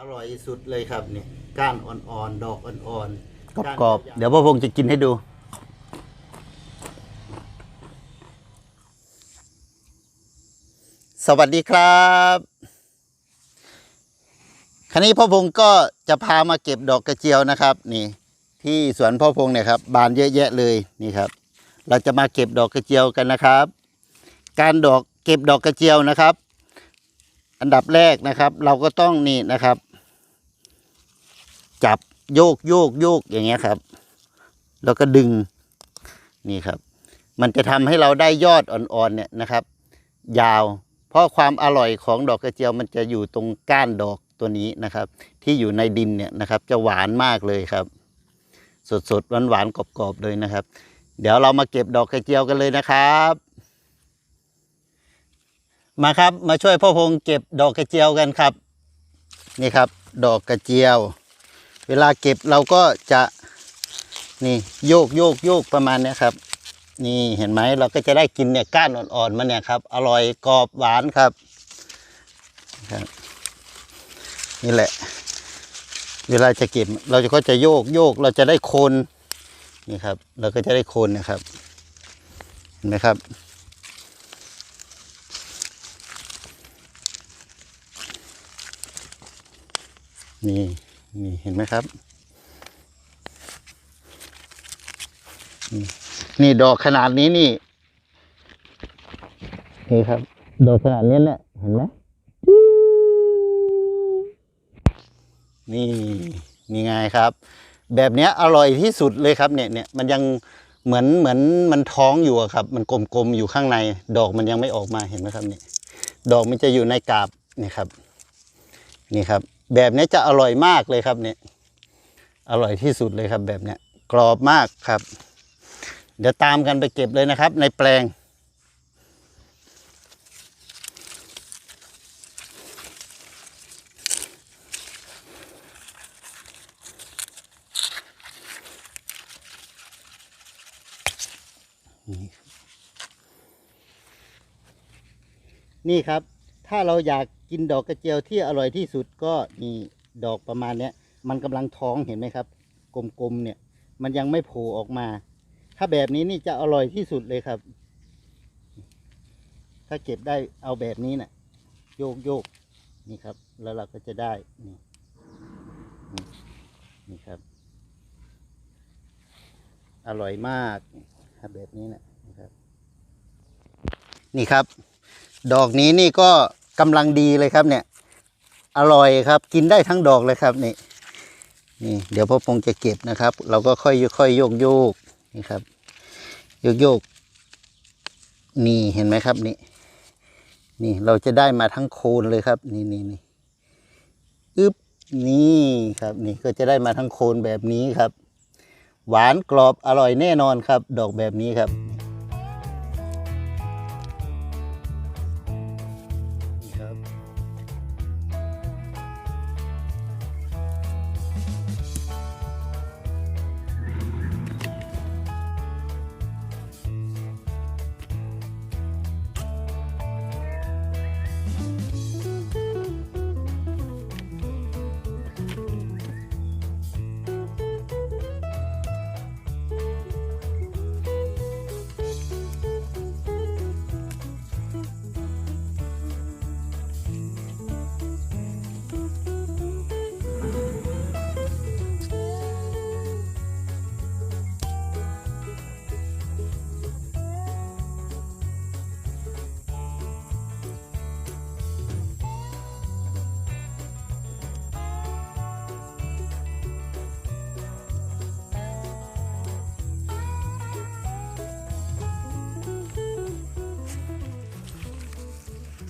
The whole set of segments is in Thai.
อร่อยสุดเลยครับเนี่ยก้านอ่อนๆ ดอกอ่อนๆกรอบๆ เดี๋ยวพ่อพงษ์จะกินให้ดู สวัสดีครับ คราวนี้พ่อพงษ์ก็จะพามาเก็บดอกกระเจียวนะครับ นี่ ที่สวนพ่อพงษ์เนี่ยครับ บานเยอะแยะเลยนี่ครับ เราจะมาเก็บดอกกระเจียวกันนะครับ การดอกเก็บดอกกระเจียวนะครับ อันดับแรกนะครับ เราก็ต้องนี่นะครับ จับโยกโยกโยกอย่างเงี้ยครับ แล้วก็ดึงนี่ครับ มันจะทำให้เราได้ยอดอ่อนๆเนี่ยนะครับ ยาว เพราะความอร่อยของดอกกระเจียวมันจะอยู่ตรงก้านดอกตัวนี้นะครับ ที่อยู่ในดินเนี่ยนะครับ จะหวานมากเลยครับ สดๆหวานๆกรอบๆเลยนะครับ เดี๋ยวเรามาเก็บดอกกระเจียวกันเลยนะครับ มาครับ มาช่วยพ่อพงษ์เก็บดอกกระเจียวกันครับ นี่ครับ ดอกกระเจียว เวลาเก็บเราก็จะนี่โยกโยกโยกประมาณนี้ครับ นี่เห็นไหมเราก็จะได้กินเนี่ยก้านอ่อนๆมันเนี่ยครับ อร่อยกรอบหวานครับครับนี่แหละ เวลาจะเก็บเราจะก็จะโยกโยกเราจะได้โคนนี่ครับ เราก็จะได้โคนนะครับ เห็นไหมครับ นี่นี่เห็นไหมครับนี่นี่ดอกขนาดนี้นี่ นี่ครับ ดอกขนาดนี้แหละเห็นไหมนี่นี่ไงครับ แบบเนี้ยอร่อยที่สุดเลยครับเนี่ยเนี่ยมันยังเหมือนเหมือนมันท้องอยู่ครับ มันกลมๆอยู่ข้างใน ดอกมันยังไม่ออกมาเห็นไหมครับนี่ดอกมันจะอยู่ในกาบนี่ครับ นี่ครับ แบบนี้จะอร่อยมากเลยครับเนี่ยอร่อยที่สุดเลยครับแบบเนี้ยกรอบมากครับ เดี๋ยวตามกันไปเก็บเลยนะครับ ในแปลง นี่ครับ ถ้าเราอยาก กินดอกกระเจียวที่อร่อยที่สุดก็นี่ดอกประมาณเนี้ยมันกำลังท้องเห็นไหมครับ กลมๆเนี่ย มันยังไม่โผล่ออกมา ถ้าแบบนี้นี่จะอร่อยที่สุดเลยครับ ถ้าเก็บได้เอาแบบนี้นะ่ะ โยกโยกนี่ครับ แล้วเราก็จะได้นี่นี่นี่ครับ อร่อยมากครับแบบนี้นะนะครับ นี่ครับ ดอกนี้นี่ก็ กำลังดีเลยครับเนี่ย อร่อยครับ กินได้ทั้งดอกเลยครับนี่นี่เดี๋ยวพ่อพงจะเก็บนะครับ เราก็ค่อยค่อยโยกโยกนี่ครับโยกโยกนี่เห็นไหมครับนี่ นี่เราจะได้มาทั้งโคนเลยครับ นี่นี่นี่อึบนี่ครับ นี่ก็จะได้มาทั้งโคนแบบนี้ครับ หวานกรอบอร่อยแน่นอนครับ ดอกแบบนี้ครับ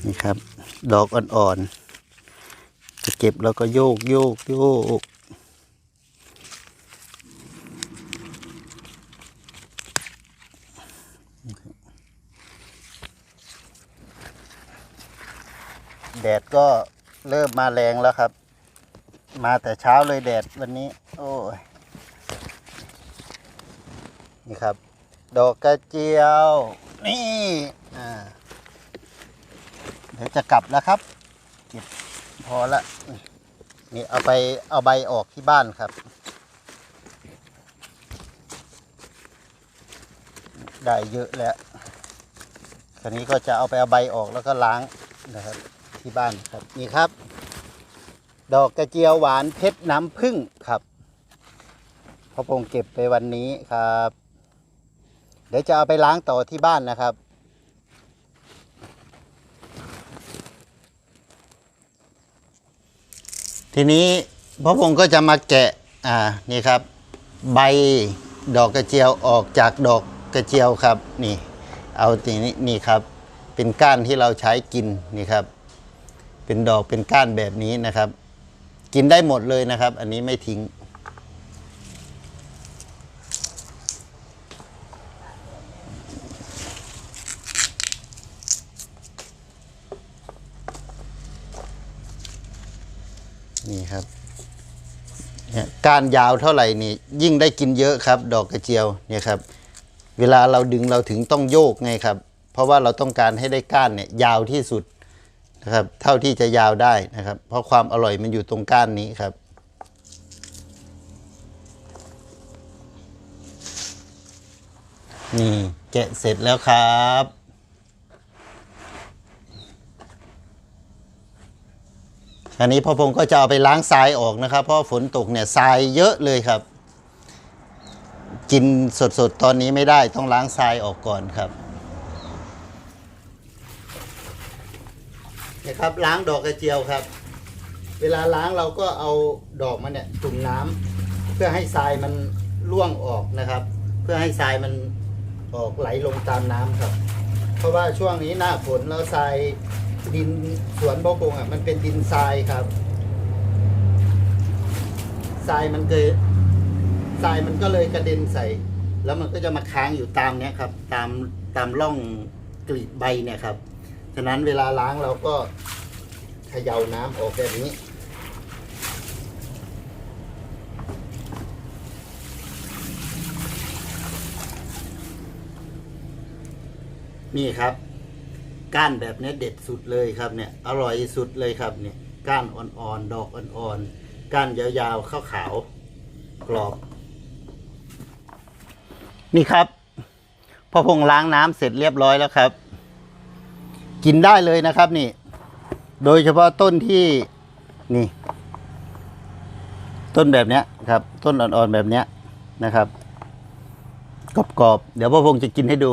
นี่ครับ ดอกอ่อนๆ จะเก็บแล้วก็โยกโยกโยกแดดก็เริ่มมาแรงแล้วครับ มาแต่เช้าเลยแดดวันนี้ โอ้ย นี่ครับ ดอกกระเจียว นี่ อ่า ดี๋ยวจะกลับแล้วครับ เก็บพอละ นี่เอาไปเอาใบออกที่บ้านครับ ได้เยอะแล้วทีนี้ก็จะเอาไปเอาใบออกแล้วก็ล้างนะครับ ที่บ้านครับนี่ครับ ดอกกระเจียวหวานเพชรน้ำผึ้งครับพ่อพงเก็บไปวันนี้ครับ เดี๋ยวจะเอาไปล้างต่อที่บ้านนะครับ ทีนี้พ่อพงก็จะมาแกะอ่านี่ครับ ใบดอกกระเจียวออกจากดอกกระเจียวครับนี่เอาทีนี้นี่ครับ เป็นก้านที่เราใช้กินนี่ครับ เป็นดอกเป็นก้านแบบนี้นะครับ กินได้หมดเลยนะครับ อันนี้ไม่ทิ้ง นี่ครับเนี่ย ก้านยาวเท่าไหร่นี่ยิ่งได้กินเยอะครับ ดอกกระเจียวเนี่ยครับ เวลาเราดึงเราถึงต้องโยกไงครับ เพราะว่าเราต้องการให้ได้ก้านเนี่ยยาวที่สุดนะครับเท่าที่จะยาวได้นะครับ เพราะความอร่อยมันอยู่ตรงก้านนี้ครับ นี่แกะเสร็จแล้วครับ อันนี้พ่อพงศ์ก็จะเอาไปล้างทรายออกนะครับ เพราะฝนตกเนี่ยทรายเยอะเลยครับ กินสดๆตอนนี้ไม่ได้ต้องล้างทรายออกก่อนครับนะครับล้างดอกกระเจียวครับ เวลาล้างเราก็เอาดอกมันเนี่ยจุ่มน้ำเพื่อให้ทรายมันร่วงออกนะครับ เพื่อให้ทรายมันออกไหลลงตามน้ำครับ เพราะว่าช่วงนี้หน้าฝนแล้วทราย ดินสวนบ่อพงอะ มันเป็นดินทรายครับทรายมันเกยทรายมันก็เลยกระเด็นใส่ แล้วมันก็จะมาค้างอยู่ตามเนี้ยครับ ตามตามร่องกลีบใบเนี่ยครับ ฉะนั้นเวลาล้างเราก็เขย่าน้ำออกแบบนี้นี่ครับ ก้านแบบนี้เด็ดสุดเลยครับเนี่ยอร่อยสุดเลยครับเนี่ยก้านอ่อนๆดอกอ่อนๆก้านยาวๆขาวๆกรอบ นี่ครับพอพงล้างน้ำเสร็จเรียบร้อยแล้วครับ กินได้เลยนะครับนี่ โดยเฉพาะต้นที่นี่ ต้นแบบเนี้ยครับ ต้นอ่อนๆแบบเนี้ยนะครับกรอบๆเดี๋ยวพ่อพงจะกินให้ดู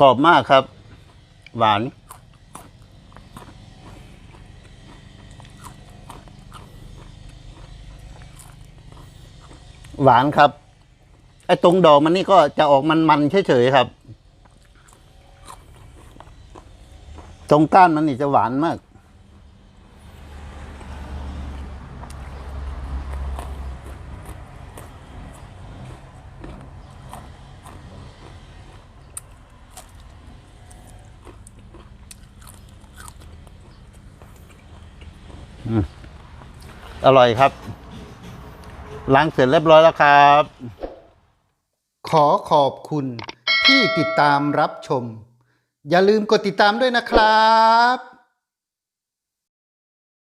กรอบมากครับ หวาน หวานครับ ไอ้ตรงดอกมันนี่ก็จะออกมันๆเฉยๆครับ ตรงก้านมันนี่จะหวานมาก อร่อยครับ ล้างเสร็จเรียบร้อยแล้วครับ ขอขอบคุณที่ติดตามรับชม อย่าลืมกดติดตามด้วยนะครับ